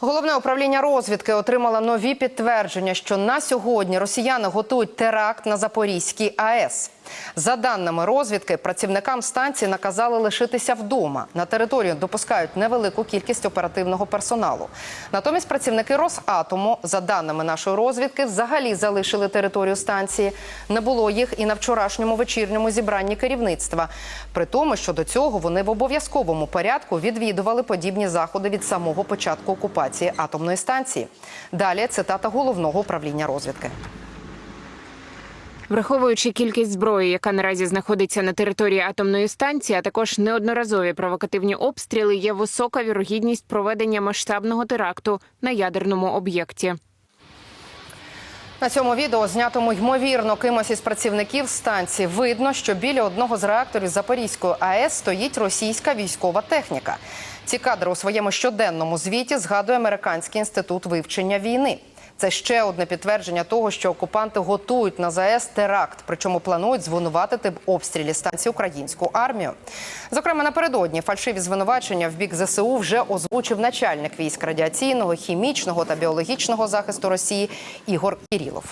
Головне управління розвідки отримало нові підтвердження, що на сьогодні росіяни готують теракт на Запорізькій АЕС. За даними розвідки, працівникам станції наказали лишитися вдома. На територію допускають невелику кількість оперативного персоналу. Натомість працівники Росатому, за даними нашої розвідки, взагалі залишили територію станції. Не було їх і на вчорашньому вечірньому зібранні керівництва. При тому, що до цього вони в обов'язковому порядку відвідували подібні заходи від самого початку окупації атомної станції. Далі цитата головного управління розвідки. Враховуючи кількість зброї, яка наразі знаходиться на території атомної станції, а також неодноразові провокативні обстріли, є висока вірогідність проведення масштабного теракту на ядерному об'єкті. На цьому відео, знятому ймовірно кимось із працівників станції, видно, що біля одного з реакторів Запорізької АЕС стоїть російська військова техніка. Ці кадри у своєму щоденному звіті згадує Американський інститут вивчення війни. Це ще одне підтвердження того, що окупанти готують на ЗАЕС теракт, причому планують звинуватити в обстрілі станції українську армію. Зокрема, напередодні фальшиві звинувачення в бік ЗСУ вже озвучив начальник військ радіаційного, хімічного та біологічного захисту Росії Ігор Кірілов.